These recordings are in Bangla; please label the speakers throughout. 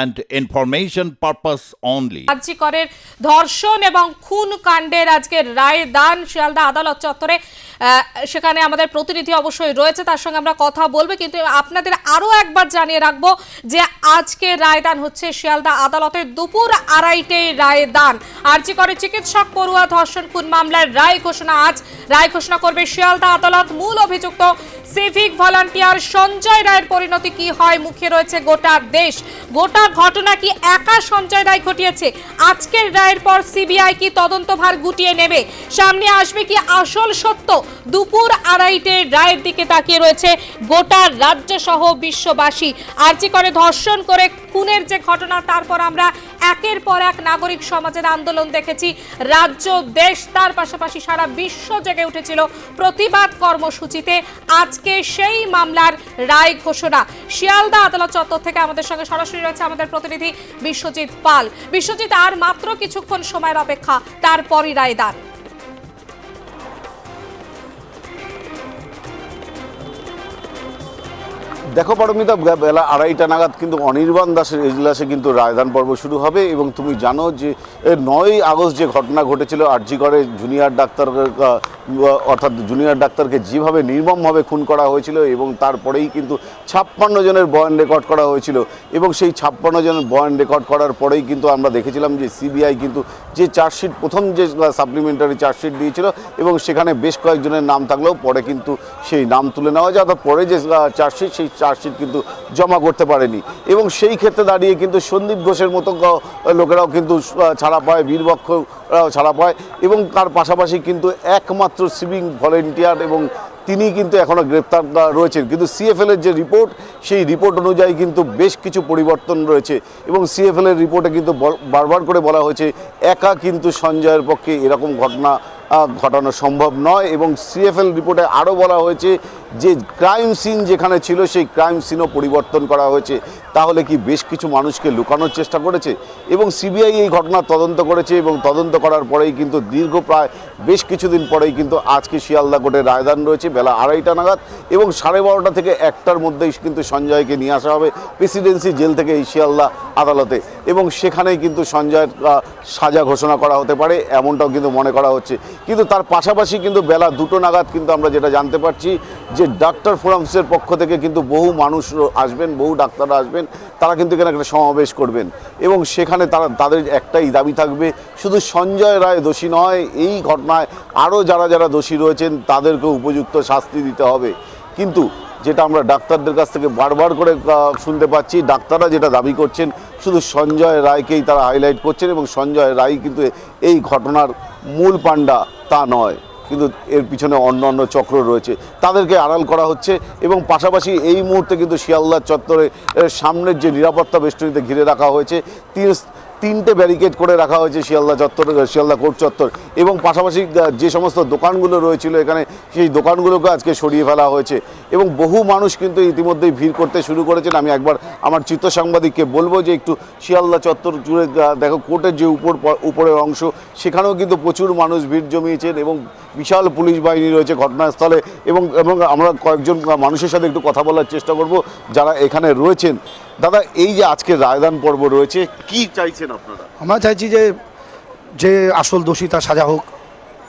Speaker 1: and information purpose only.
Speaker 2: রাজ্যিকরের ধর্ষণ এবং খুন কাণ্ডের আজকের রায় দান শিয়ালদা আদালত চত্বরে সেখানে আমাদের প্রতিনিধি অবশ্যই রয়েছে, তার সঙ্গে আমরা কথা বলব, কিন্তু আপনাদের আরও একবার জানিয়ে রাখব যে আজকে রায়দান হচ্ছে শিয়ালদা আদালতের দুপুর আড়াইটে রায়দান আর্জি করে চিকিৎসক পড়ুয়া ধর্ষণ খুন মামলার রায় ঘোষণা আজ। রায় ঘোষণা করবে শিয়ালদা আদালত। মূল অভিযুক্ত সিভিক ভলান্টিয়ার সঞ্জয় রায়ের পরিণতি কি হয় মুখে রয়েছে গোটা দেশ। গোটা ঘটনা কি একা সঞ্জয় রায় ঘটিয়েছে? আজকের রায়ের পর সিবিআই কি তদন্তভার গুটিয়ে নেবে? সামনে আসবে কি আসল সত্য? দুপুর আড়াইটে রায়ের দিকে তাকিয়ে রয়েছে গোটা রাজ্য সহ বিশ্ববাসী। আর করে ধর্ষণ করে খুনের যে ঘটনা, তারপর আমরা একের পর এক নাগরিক সমাজের আন্দোলন দেখেছি। রাজ্য, দেশ, তার পাশাপাশি সারা বিশ্ব জেগে উঠেছিল প্রতিবাদ কর্মসূচিতে। আজকে সেই মামলার রায় ঘোষণা। শিয়ালদা আদালত চত্বর থেকে আমাদের সঙ্গে সরাসরি রয়েছে আমাদের প্রতিনিধি বিশ্বজিৎ পাল। বিশ্বজিৎ, আর মাত্র কিছুক্ষণ সময়ের অপেক্ষা, তারপরই রায়দান।
Speaker 3: দেখো পারমিতা বেলা আড়াইটা নাগাদ কিন্তু অনির্বাণ দাসের এজলাসে কিন্তু রায়দান পর্ব শুরু হবে এবং তুমি জানো যে এ, নয়ই আগস্ট যে ঘটনা ঘটেছিল আরজি করে জুনিয়র ডাক্তার অর্থাৎ জুনিয়র ডাক্তারকে যেভাবে নির্মমভাবে খুন করা হয়েছিল এবং তারপরেই কিন্তু ছাপ্পান্ন জনের বয়ান রেকর্ড করা হয়েছিল এবং সেই ছাপ্পান্ন জনের বয়ান রেকর্ড করার পরেই কিন্তু আমরা দেখেছিলাম যে সিবিআই কিন্তু যে চার্জশিট প্রথম যে সাপ্লিমেন্টারি চার্জশিট দিয়েছিল এবং সেখানে বেশ কয়েকজনের নাম থাকলেও পরে কিন্তু সেই নাম তুলে নেওয়া যায় অর্থাৎ পরে যে চার্জশিট সেই চার্জশিট কিন্তু জমা করতে পারেনি। এবং সেই ক্ষেত্রে দাঁড়িয়ে কিন্তু সন্দীপ ঘোষের মতো লোকেরাও কিন্তু ছাড়া পায় বীরবক্ষ ছাড়া পায় এবং তার পাশাপাশি কিন্তু একমাত্র সিভিং ভলেন্টিয়ার এবং তিনি কিন্তু এখনও গ্রেপ্তার রয়েছেন। কিন্তু সিএফএল এর যে রিপোর্ট, সেই রিপোর্ট অনুযায়ী কিন্তু বেশ কিছু পরিবর্তন রয়েছে এবং সিএফএল এর রিপোর্টে কিন্তু বারবার করে বলা হয়েছে, একা কিন্তু সঞ্জয়ের পক্ষে এরকম ঘটনা ঘটানো সম্ভব নয় এবং সিএফএল রিপোর্টে আরও বলা হয়েছে যে ক্রাইম সিন যেখানে ছিল, সেই ক্রাইম সিনও পরিবর্তন করা হয়েছে। তাহলে কি বেশ কিছু মানুষকে লুকানোর চেষ্টা করেছে? এবং সিবিআই এই ঘটনা তদন্ত করেছে এবং তদন্ত করার পরেই কিন্তু দীর্ঘ প্রায় বেশ কিছুদিন পরেই কিন্তু আজকে শিয়ালদা কোর্টে রায়দান রয়েছে, বেলা আড়াইটা নাগাদ এবং সাড়ে বারোটা থেকে একটার মধ্যেই কিন্তু সঞ্জয়কে নিয়ে আসা হবে প্রেসিডেন্সি জেল থেকে এই শিয়ালদা আদালতে। এবং সেখানেই কিন্তু সঞ্জয়ের সাজা ঘোষণা করা হতে পারে, এমনটাও কিন্তু মনে করা হচ্ছে। কিন্তু তার পাশাপাশি কিন্তু বেলা দুটো নাগাদ কিন্তু আমরা যেটা জানতে পারছি যে ডাক্তার ফোরামসের পক্ষ থেকে কিন্তু বহু মানুষ আসবেন, বহু ডাক্তাররা আসবেন, তারা কিন্তু এখানে একটা সমাবেশ করবেন। এবং সেখানে তারা, তাদের একটাই দাবি থাকবে, শুধু সঞ্জয় রায় দোষী নয়, এই ঘটনায় আরও যারা যারা দোষী রয়েছেন তাদেরকে উপযুক্ত শাস্তি দিতে হবে। কিন্তু যেটা আমরা ডাক্তারদের কাছ থেকে বারবার করে শুনতে পাচ্ছি, ডাক্তাররা যেটা দাবি করছেন, শুধু সঞ্জয় রায়কেই তারা হাইলাইট করছেন এবং সঞ্জয় রায় কিন্তু এই ঘটনার মূল পাণ্ডা তা নয়। কিন্তু এর পিছনে অন্য অন্য চক্র রয়েছে। তাদেরকে আড়াল করা হচ্ছে এবং পাশাপাশি এই মুহূর্তে কিন্তু শিয়ালদার চত্বরে সামনের যে নিরাপত্তা বেষ্টনীতে ঘিরে রাখা হয়েছে, তিন, তিনটে ব্যারিকেড করে রাখা হয়েছে শিয়ালদা চত্বর শিয়ালদা কোর্ট চত্বর। এবং পাশাপাশি যে সমস্ত দোকানগুলো রয়েছিল, এখানে সেই দোকানগুলোকে আজকে সরিয়ে ফেলা হয়েছে। এবং বহু মানুষ কিন্তু ইতিমধ্যেই ভিড় করতে শুরু করেছেন। আমি একবার আমার চিত্র সাংবাদিককে বলব যে একটু শিয়ালদা চত্বর জুড়ে দেখো কোর্টের যে উপর উপরের অংশ, সেখানেও কিন্তু প্রচুর মানুষ ভিড় জমিয়েছেন এবং বিশাল পুলিশ বাহিনী রয়েছে ঘটনাস্থলে এবং এবং আমরা কয়েকজন মানুষের সাথে একটু কথা বলার চেষ্টা করব যারা এখানে রয়েছেন। দাদা, এই যে আজকে রায়দান পর্ব রয়েছে, কি চাইছেন আপনারা?
Speaker 4: আমরা চাইছি যে যে আসল দোষী তার সাজা হোক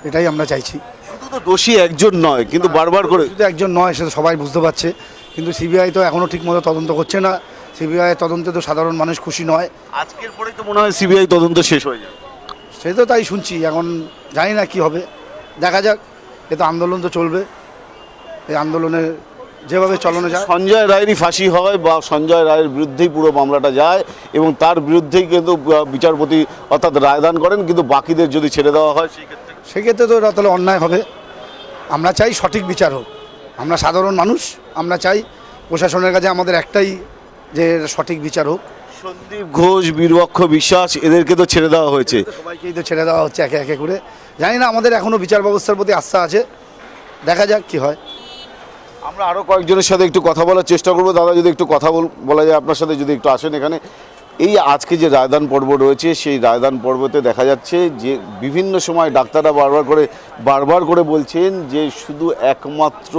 Speaker 4: এটাই আমরা চাইছি।
Speaker 3: শুধু তো দোষী একজন নয় কিন্তু বারবার করে
Speaker 4: শুধু একজন নয় সেটা সবাই বুঝতে পারছে। কিন্তু সিবিআই তো এখনও ঠিকমতো তদন্ত করছে না। সিবিআই তদন্তে তো সাধারণ মানুষ খুশি নয়।
Speaker 3: আজকের পরেই তো মনে হয় সিবিআই তদন্ত শেষ হয়ে যাবে।
Speaker 4: সে তো তাই শুনছি এখন জানি না কি হবে। দেখা যাক এ তো আন্দোলন তো চলবে। এই আন্দোলনে যেভাবে চলানো যায়।
Speaker 3: সঞ্জয় রায়েরই ফাঁসি হয় বা সঞ্জয় রায়ের বিরুদ্ধেই পুরো মামলাটা যায় এবং তার বিরুদ্ধেই কিন্তু বিচারপতি অর্থাৎ রায়দান করেন কিন্তু বাকিদের যদি ছেড়ে দেওয়া হয় সেই ক্ষেত্রে
Speaker 4: সেক্ষেত্রে তো এটা তাহলে অন্যায় হবে। আমরা চাই সঠিক বিচার হোক। আমরা সাধারণ মানুষ আমরা চাই প্রশাসনের কাছে আমাদের একটাই যে সঠিক বিচার হোক।
Speaker 3: সন্দীপ ঘোষ বীরবক্ষ বিশ্বাস এদেরকে তো ছেড়ে দেওয়া হয়েছে।
Speaker 4: সবাইকেই তো ছেড়ে দেওয়া হচ্ছে একে একে করে। জানি না আমাদের এখনও বিচার ব্যবস্থার প্রতি আস্থা আছে। দেখা যাক কি হয়।
Speaker 3: আমরা আরও কয়েকজনের সাথে একটু কথা বলার চেষ্টা করব। দাদা যদি একটু কথা বলা যায় আপনার সাথে, যদি একটু আসেন এখানে। এই আজকে যে রায়দান পর্ব রয়েছে, সেই রায়দান পর্বতে দেখা যাচ্ছে যে বিভিন্ন সময় ডাক্তাররা বারবার করে বারবার করে বলছেন যে শুধু একমাত্র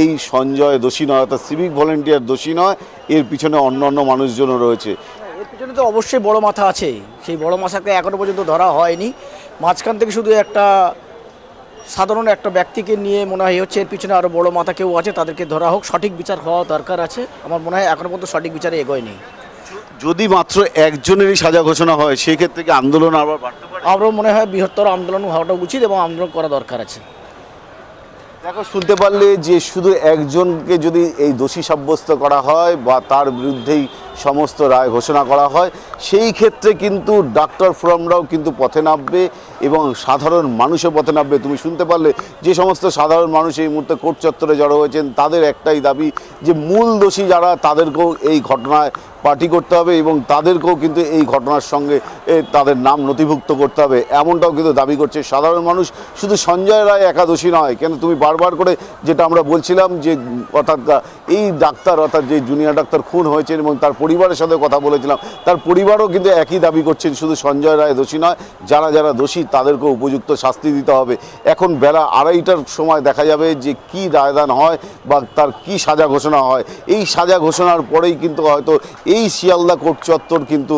Speaker 3: এই সঞ্জয় দোষী নয়, অর্থাৎ সিভিক ভলেন্টিয়ার দোষী নয়, এর পিছনে অন্য অন্য মানুষজনও রয়েছে।
Speaker 5: এর পিছনে তো অবশ্যই বড় মাথা আছে সেই বড় মাথাকে এখনও পর্যন্ত ধরা হয়নি। মাঝখান থেকে শুধু একটা সাধারণ একটা ব্যক্তিকে নিয়ে মনে হয় হচ্ছে এর পিছনে আরও বড় মাথা কেউ আছে তাদেরকে ধরা হোক সঠিক বিচার হওয়া দরকার আছে। আমার মনে হয় এখনও পর্যন্ত সঠিক বিচারে এগোয়নি
Speaker 3: যদি মাত্র একজনেরই সাজা ঘোষণা হয় সেই ক্ষেত্রে কি আন্দোলন আবার বাড়তে পারে?
Speaker 5: আমারও মনে হয় বৃহত্তর আন্দোলন হওয়াটা উচিত এবং আন্দোলন করা দরকার আছে।
Speaker 3: দেখো শুনতে পারলে যে শুধু একজনকে যদি এই দোষী সাব্যস্ত করা হয় বা তার বিরুদ্ধেই সমস্ত রায় ঘোষণা করা হয়। সেই ক্ষেত্রে কিন্তু ডাক্তার ফোরামরাও কিন্তু পথে নামবে এবং সাধারণ মানুষও পথে নামবে। তুমি শুনতে পারলে যে সমস্ত সাধারণ মানুষ এই মুহূর্তে কোর্ট চত্বরে জড়ো হয়েছেন, তাদের একটাই দাবি যে মূল দোষী যারা, তাদেরকেও এই ঘটনায় পার্টি করতে হবে এবং তাদেরকেও কিন্তু এই ঘটনার সঙ্গে তাদের নাম নথিভুক্ত করতে হবে। এমনটাও কিন্তু দাবি করছে সাধারণ মানুষ। শুধু সঞ্জয় রায় একাদশী নয়, কেন তুমি বারবার করে যেটা আমরা বলছিলাম যে অর্থাৎ এই ডাক্তার অর্থাৎ যে জুনিয়র ডাক্তার খুন হয়েছেন এবং তার পরিবারের সাথে কথা বলেছিলাম। তার পরিবারও কিন্তু একই দাবি করছেন, শুধু সঞ্জয় রায় দোষী নয়, যারা যারা দোষী তাদেরকেও উপযুক্ত শাস্তি দিতে হবে। এখন বেলা আড়াইটার সময় দেখা যাবে যে কি রায়দান হয় বা তার কি সাজা ঘোষণা হয়। এই সাজা ঘোষণার পরেই কিন্তু হয়তো এই শিয়ালদা কোর্ট চত্বর কিন্তু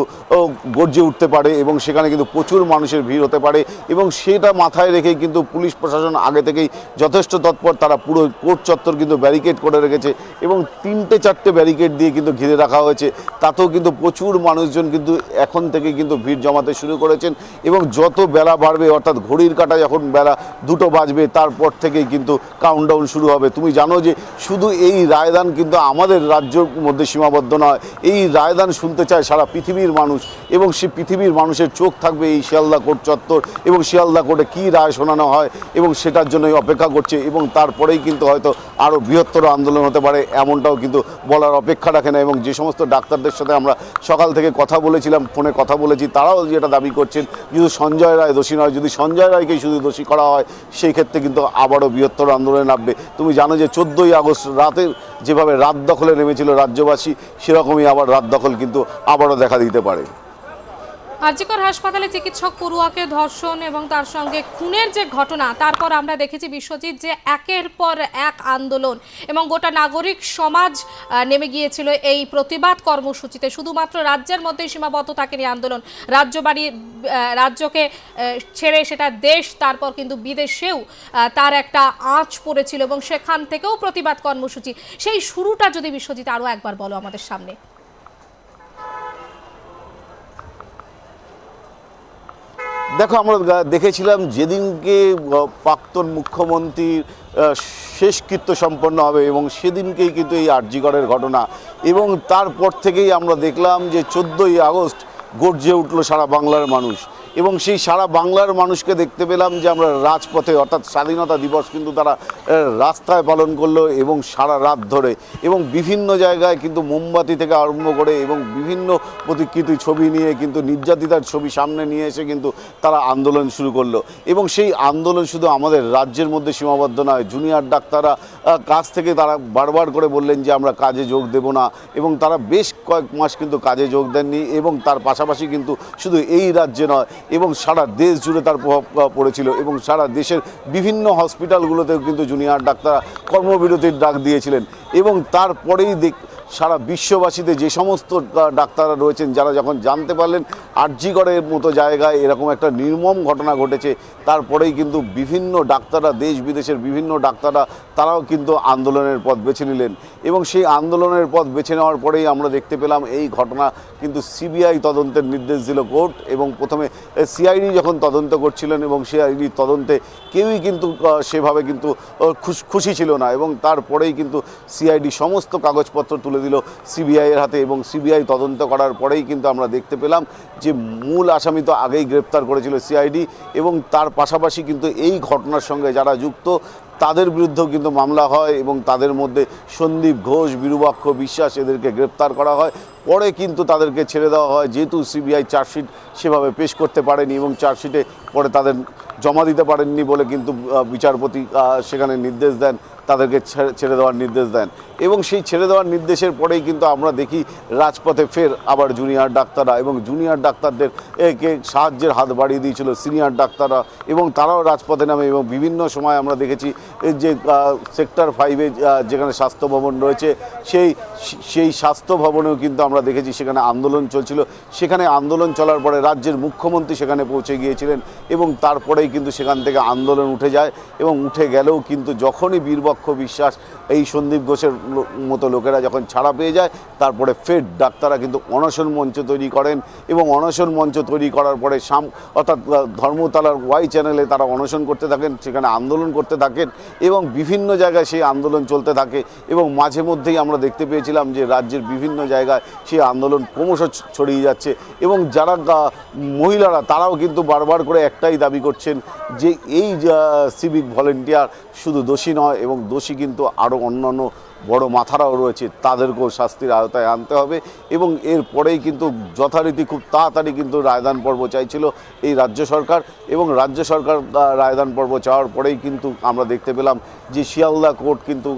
Speaker 3: গর্জে উঠতে পারে এবং সেখানে কিন্তু প্রচুর মানুষের ভিড় হতে পারে এবং সেটা মাথায় রেখে কিন্তু পুলিশ প্রশাসন আগে থেকেই যথেষ্ট তৎপর। তারা পুরো কোর্ট চত্বর কিন্তু ব্যারিকেড করে রেখেছে এবং তিনটে চারটে ব্যারিকেড দিয়ে কিন্তু ঘিরে রাখা হয়েছে। তাতেও কিন্তু প্রচুর মানুষজন কিন্তু এখন থেকে কিন্তু ভিড় জমাতে শুরু করেছেন এবং যত বেলা বাড়বে, অর্থাৎ ঘড়ির কাঁটা যখন বেলা দুটো বাজবে, তারপর থেকেই কিন্তু কাউন্টডাউন শুরু হবে। তুমি জানো যে শুধু এই রায়দান কিন্তু আমাদের রাজ্যর মধ্যে সীমাবদ্ধ নয়, এই রায়দান শুনতে চায় সারা পৃথিবীর মানুষ এবং সে পৃথিবীর মানুষের চোখ থাকবে এই শিয়ালদা কোর্ট চত্বর এবং শিয়ালদা কোর্টে কী রায় শোনানো হয় এবং সেটার জন্যই অপেক্ষা করছে এবং তারপরেই কিন্তু হয়তো আরও বৃহত্তর আন্দোলন হতে পারে, এমনটাও কিন্তু বলার অপেক্ষা রাখে না এবং যে সমস্ত ডাক্তারদের সাথে আমরা সকাল থেকে কথা বলেছিলাম, ফোনে কথা বলেছি, তারাও যেটা দাবি করছেন, যদি সঞ্জয় রায় দোষী নয়, যদি সঞ্জয় রায়কে শুধু দোষী করা হয়, সেই ক্ষেত্রে কিন্তু আবারও বৃহত্তর আন্দোলনে নামবে। তুমি জানো যে চোদ্দোই আগস্ট রাতে যেভাবে রাত দখলে নেমেছিল রাজ্যবাসী, সেরকমই আবার রাত দখল কিন্তু আবারও দেখা দিতে পারে।
Speaker 2: আরজিকর হাসপাতালে চিকিৎসক পড়ুয়াকে ধর্ষণ এবং তার সঙ্গে খুনের যে ঘটনা, তারপর আমরা দেখেছি বিশ্বজিৎ যে একের পর এক আন্দোলন এবং গোটা নাগরিক সমাজ নেমে গিয়েছিল এই প্রতিবাদ কর্মসূচিতে। শুধুমাত্র রাজ্যের মধ্যেই সীমাবদ্ধ থাকেনি আন্দোলন। রাজ্য বাড়ি রাজ্যকে ছেড়ে সেটা দেশ, তারপর কিন্তু বিদেশেও তার একটা আঁচ পড়েছিল এবং সেখান থেকেও প্রতিবাদ কর্মসূচি। সেই শুরুটা যদি বিশ্বজিৎ আরও একবার বলো আমাদের সামনে।
Speaker 3: দেখো, আমরা দেখেছিলাম যেদিনকে প্রাক্তন মুখ্যমন্ত্রীর শেষকৃত্য সম্পন্ন হবে এবং সেদিনকেই কিন্তু এই আর্যিগড়ের ঘটনা। এবং তারপর থেকেই আমরা দেখলাম যে চোদ্দোই আগস্ট গর্জে উঠল সারা বাংলার মানুষ। এবং সেই সারা বাংলার মানুষকে দেখতে পেলাম যে আমরা রাজপথে, অর্থাৎ স্বাধীনতা দিবস কিন্তু তারা রাস্তায় পালন করল এবং সারা রাত ধরে এবং বিভিন্ন জায়গায় কিন্তু মোমবাতি থেকে আরম্ভ করে এবং বিভিন্ন প্রতিকৃতি ছবি নিয়ে কিন্তু নির্যাতিতার ছবি সামনে নিয়ে এসে কিন্তু তারা আন্দোলন শুরু করল। এবং সেই আন্দোলন শুধু আমাদের রাজ্যের মধ্যে সীমাবদ্ধ নয়, জুনিয়র ডাক্তাররা কাজ থেকে তারা বারবার করে বললেন যে আমরা কাজে যোগ দেব না এবং তারা বেশ কয়েক মাস কিন্তু কাজে যোগ দেননি এবং তার পাশাপাশি কিন্তু শুধু এই রাজ্যে নয় এবং সারা দেশ জুড়ে তার প্রভাব পড়েছিল এবং সারা দেশের বিভিন্ন হসপিটালগুলোতেও কিন্তু জুনিয়র ডাক্তাররা কর্মবিরতির ডাক দিয়েছিলেন এবং তারপরেই দেখ সারা বিশ্ববাসীতে যে সমস্ত ডাক্তাররা রয়েছেন, যারা যখন জানতে পারলেন আরজিগড়ের মতো জায়গায় এরকম একটা নির্মম ঘটনা ঘটেছে, তারপরেই কিন্তু বিভিন্ন ডাক্তাররা, দেশ বিদেশের বিভিন্ন ডাক্তাররা, তারাও কিন্তু আন্দোলনের পথ বেছে নিলেন। এবং সেই আন্দোলনের পথ বেছে নেওয়ার পরেই আমরা দেখতে পেলাম এই ঘটনা কিন্তু সিবিআই তদন্তের নির্দেশ দিল কোর্ট এবং প্রথমে সিআইডি যখন তদন্ত করছিলেন এবং সিআইডি তদন্তে কেউই কিন্তু সেভাবে কিন্তু খুশ- খুশি ছিল না এবং তারপরেই কিন্তু সিআইডি সমস্ত কাগজপত্র তুলে দিল সিবিআইয়ের হাতে এবং সিবিআই তদন্ত করার পরেই কিন্তু আমরা দেখতে পেলাম যে মূল আসামি তো আগেই গ্রেপ্তার করেছিল সিআইডি এবং তার পাশাপাশি কিন্তু এই ঘটনার সঙ্গে যারা যুক্ত, তাদের বিরুদ্ধেও কিন্তু মামলা হয় এবং তাদের মধ্যে সন্দীপ ঘোষ, বিরুবাক্ষ বিশ্বাস এদেরকে গ্রেপ্তার করা হয়। পরে কিন্তু তাদেরকে ছেড়ে দেওয়া হয়, যেহেতু সিবিআই চার্জশিট সেভাবে পেশ করতে পারেনি এবং চার্জশিটে পরে তাদের জমা দিতে পারেননি বলে কিন্তু বিচারপতি সেখানে নির্দেশ দেন তাদেরকে ছেড়ে- দেওয়ার নির্দেশ দেন। এবং সেই ছেড়ে দেওয়ার নির্দেশের পরেই কিন্তু আমরা দেখি রাজপথে ফের আবার জুনিয়র ডাক্তাররা এবং জুনিয়র ডাক্তারদের একে সাহায্যের হাত বাড়িয়ে দিয়েছিল সিনিয়র ডাক্তাররা এবং তারাও রাজপথে নামে এবং বিভিন্ন সময় আমরা দেখেছি যে সেক্টর ফাইভে যেখানে স্বাস্থ্য ভবন রয়েছে, সেই সেই স্বাস্থ্য ভবনেও কিন্তু আমরা দেখেছি সেখানে আন্দোলন চলছিল। সেখানে আন্দোলন চলার পরে রাজ্যের মুখ্যমন্ত্রী সেখানে পৌঁছে গিয়েছিলেন এবং তারপরেই কিন্তু সেখান থেকে আন্দোলন উঠে যায় এবং উঠে গেলেও কিন্তু যখনই বীরবক্ষ বিশ্বাস এই সন্দীপ ঘোষের মতো লোকেরা যখন ছাড়া পেয়ে যায়, তারপরে ফের ডাক্তাররা কিন্তু অনশন মঞ্চ তৈরি করেন এবং অনশন মঞ্চ তৈরি করার পরে সাম, অর্থাৎ ধর্মতলার ওয়াই চ্যানেলে তারা অনশন করতে থাকেন, সেখানে আন্দোলন করতে থাকেন এবং বিভিন্ন জায়গায় সেই আন্দোলন চলতে থাকে এবং মাঝে মধ্যেই আমরা দেখতে পেয়েছিলাম যে রাজ্যের বিভিন্ন জায়গায় সেই আন্দোলন ক্রমশ ছড়িয়ে যাচ্ছে এবং যারা মহিলারা তারাও কিন্তু বারবার করে একটাই দাবি করছেন যে এই সিভিক ভলেন্টিয়ার শুধু দোষী নয় এবং দোষী কিন্তু আরও অন্যান্য বড় মাথারাও রয়েছে, তাদেরকেও শাস্তির আওতায় আনতে হবে এবং এর পরেই কিন্তু যথারীতি খুব তাড়াতাড়ি কিন্তু রায়দান পর্ব চাইছিল এই রাজ্য সরকার এবং রাজ্য সরকার রায়দান পর্ব চাওয়ার পরেই কিন্তু আমরা দেখতে পেলাম যে শিয়ালদা কোর্ট কিন্তু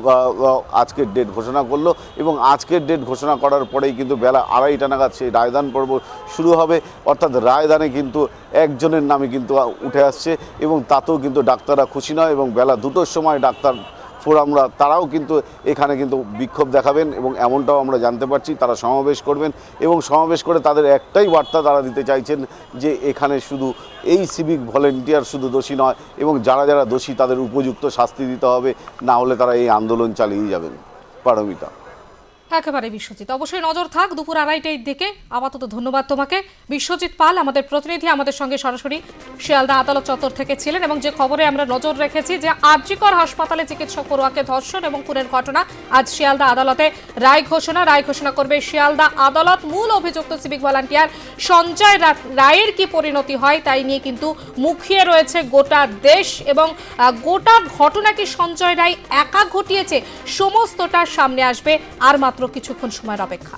Speaker 3: আজকের ডেট ঘোষণা করল এবং আজকের ডেট ঘোষণা করার পরেই কিন্তু বেলা আড়াইটা নাগাদ সেই রায়দান পর্ব শুরু হবে। অর্থাৎ রায়দানে কিন্তু একজনের নামে কিন্তু উঠে আসছে এবং তাতেও কিন্তু ডাক্তাররা খুশি নয় এবং বেলা দুটোর সময় ডাক্তার ফোরামরা তারাও কিন্তু এখানে কিন্তু বিক্ষোভ দেখাবেন এবং এমনটাও আমরা জানতে পারছি, তারা সমাবেশ করবেন এবং সমাবেশ করে তাদের একটাই বার্তা তারা দিতে চাইছেন যে এখানে শুধু এই সিভিক ভলেন্টিয়ার শুধু দোষী নয় এবং যারা যারা দোষী তাদের উপযুক্ত শাস্তি দিতে হবে, না হলে তারা এই আন্দোলন চালিয়ে যাবেন। পারমিতা।
Speaker 2: একেবারে বিশ্বজিৎ। অবশ্যই নজর থাক, দুপুর আড়াইটার দিকে। আপাতত ধন্যবাদ তোমাকে। বিশ্বজিৎ পাল, আমাদের প্রতিনিধি, আমাদের সঙ্গে সরাসরি শিয়ালদা আদালত চত্বর থেকে ছিলেন এবং যে খবরে আমরা নজর রেখেছি যে আরজিকর হাসপাতালে চিকিৎসক পড়ুয়াকে ধর্ষণ এবং খুনের ঘটনা আজ শিয়ালদা আদালতে রায় ঘোষণা রায় ঘোষণা করবে শিয়ালদা আদালত। মূল অভিযুক্ত সিভিক ভলান্টিয়ার সঞ্জয় রায়ের কি পরিণতি হয় তাই নিয়ে কিন্তু মুখিয়ে রয়েছে গোটা দেশ এবং গোটা ঘটনা কি সঞ্জয় রায় একা ঘটিয়েছে, সমস্তটা সামনে আসবে আর মাত্র কিছুক্ষণ সময়ের অপেক্ষা।